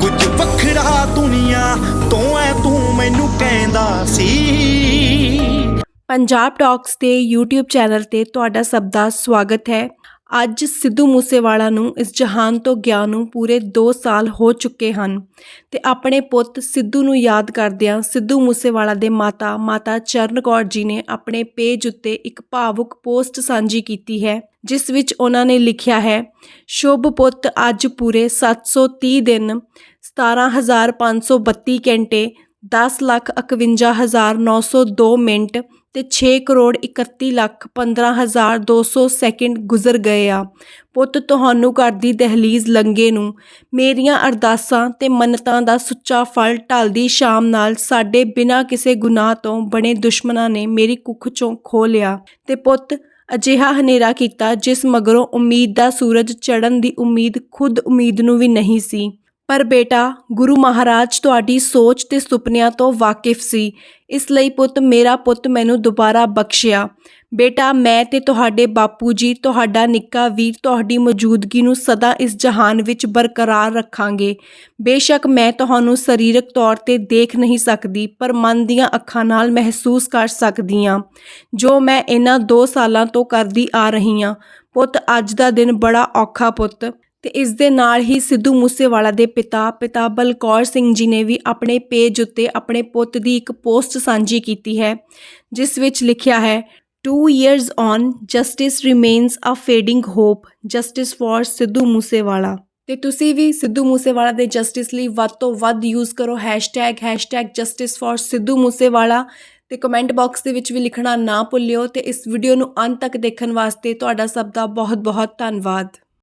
ਕੁਝ ਵੱਖਰਾ ਦੁਨੀਆ ਤੋਂ ਐ ਤੂੰ ਮੈਨੂੰ ਕਹਿੰਦਾ ਸੀ। ਪੰਜਾਬ ਟਾਕਸ ਦੇ YouTube ਚੈਨਲ ਤੇ ਤੁਹਾਡਾ ਸਭ ਦਾ ਸਵਾਗਤ ਹੈ। ਅੱਜ ਸਿੱਧੂ ਮੂਸੇਵਾਲਾ ਨੂੰ ਇਸ ਜਹਾਨ ਤੋਂ ਗਿਆ ਨੂੰ ਪੂਰੇ 2 ਸਾਲ ਹੋ ਚੁੱਕੇ ਹਨ ਤੇ ਆਪਣੇ ਪੁੱਤ ਸਿੱਧੂ ਨੂੰ ਯਾਦ ਕਰਦਿਆਂ ਸਿੱਧੂ ਮੂਸੇਵਾਲਾ ਦੇ ਮਾਤਾ ਮਾਤਾ ਚਰਨ ਕੌਰ ਜੀ ਨੇ ਆਪਣੇ ਪੇਜ ਉੱਤੇ ਇੱਕ ਭਾਵੁਕ ਪੋਸਟ ਸਾਂਝੀ ਕੀਤੀ ਹੈ, ਜਿਸ ਵਿੱਚ ਉਹਨਾਂ ਨੇ ਲਿਖਿਆ ਹੈ, ਸ਼ੁਭ ਪੁੱਤ, ਅੱਜ ਪੂਰੇ 730 ਦਿਨ 17532 ਘੰਟੇ 10 ਲੱਖ 51902 ਮਿੰਟ ਤੇ 6 ਕਰੋੜ 31 ਲੱਖ 15200 ਸੈਕਿੰਡ ਗੁਜ਼ਰ ਗਏ ਆ। ਪੁੱਤ, ਤੁਹਾਨੂੰ ਘਰ ਦੀ ਦਹਲੀਜ਼ ਲੰਗੇ ਨੂੰ। ਮੇਰੀਆਂ ਅਰਦਾਸਾਂ ਤੇ ਮੰਨਤਾਂ ਦਾ ਸੁੱਚਾ ਫਲ ਢਲਦੀ ਸ਼ਾਮ ਨਾਲ ਸਾਡੇ ਬਿਨਾਂ ਕਿਸੇ ਗੁਨਾਹ ਤੋਂ ਬਣੇ ਦੁਸ਼ਮਣਾਂ ਨੇ ਮੇਰੀ ਕੁੱਖ ਚੋਂ ਖੋ ਲਿਆ। ਤੇ ਪੁੱਤ, ਅਜਿਹਾ ਹਨੇਰਾ ਕੀਤਾ ਜਿਸ ਮਗਰੋਂ ਉਮੀਦ ਦਾ ਸੂਰਜ ਚੜ੍ਹਨ ਦੀ ਉਮੀਦ ਖੁਦ ਉਮੀਦ ਨੂੰ ਵੀ ਨਹੀਂ ਸੀ। ਪਰ ਬੇਟਾ, ਗੁਰੂ ਮਹਾਰਾਜ ਤੁਹਾਡੀ ਸੋਚ ਤੇ ਸੁਪਨਿਆਂ ਤੋਂ ਵਾਕਿਫ ਸੀ। ਇਸ ਲਈ ਪੁੱਤ, ਮੇਰਾ ਪੁੱਤ ਮੈਨੂੰ ਦੁਬਾਰਾ ਬਖਸ਼ਿਆ। ਬੇਟਾ, ਮੈਂ ਤੇ ਤੁਹਾਡੇ ਬਾਪੂ ਜੀ, ਤੁਹਾਡਾ ਨਿੱਕਾ ਵੀਰ ਤੁਹਾਡੀ ਮੌਜੂਦਗੀ ਨੂੰ ਸਦਾ ਇਸ ਜਹਾਨ ਵਿੱਚ ਬਰਕਰਾਰ ਰੱਖਾਂਗੇ। ਬੇਸ਼ੱਕ ਮੈਂ ਤੁਹਾਨੂੰ ਸਰੀਰਕ ਤੌਰ ਤੇ ਦੇਖ ਨਹੀਂ ਸਕਦੀ, ਪਰ ਮਨ ਦੀਆਂ ਅੱਖਾਂ ਨਾਲ ਮਹਿਸੂਸ ਕਰ ਸਕਦੀ ਹਾਂ, ਜੋ ਮੈਂ ਇਹਨਾਂ 2 ਸਾਲਾਂ ਤੋਂ ਕਰਦੀ ਆ ਰਹੀ ਹਾਂ। ਪੁੱਤ, ਅੱਜ ਦਾ ਦਿਨ ਬੜਾ ਔਖਾ ਪੁੱਤ। ਤੇ ਇਸ ਦੇ ਨਾਲ ਹੀ ਸਿੱਧੂ ਮੂਸੇਵਾਲਾ ਦੇ ਪਿਤਾ ਪਿਤਾ ਬਲਕੌਰ ਸਿੰਘ ਜੀ ਨੇ ਵੀ ਆਪਣੇ ਪੇਜ ਉੱਤੇ ਆਪਣੇ ਪੁੱਤ ਦੀ ਇੱਕ ਪੋਸਟ ਸਾਂਝੀ ਕੀਤੀ ਹੈ, ਜਿਸ ਵਿੱਚ ਲਿਖਿਆ ਹੈ 2 years on justice remains a fading hope justice for Sidhu Moosewala. ਤੇ ਤੁਸੀਂ ਵੀ ਸਿੱਧੂ ਮੂਸੇਵਾਲਾ ਦੇ ਜਸਟਿਸ ਲਈ ਵੱਧ ਤੋਂ ਵੱਧ ਯੂਜ਼ ਕਰੋ #justice for ਸਿੱਧੂ ਮੂਸੇਵਾਲਾ ਤੇ ਕਮੈਂਟ ਬਾਕਸ ਦੇ ਵਿੱਚ ਵੀ ਲਿਖਣਾ ਨਾ ਭੁੱਲਿਓ ਤੇ ਇਸ ਵੀਡੀਓ ਨੂੰ ਅੰਤ ਤੱਕ ਦੇਖਣ ਵਾਸਤੇ ਤੁਹਾਡਾ ਸਭ ਦਾ ਬਹੁਤ ਬਹੁਤ ਧੰਨਵਾਦ।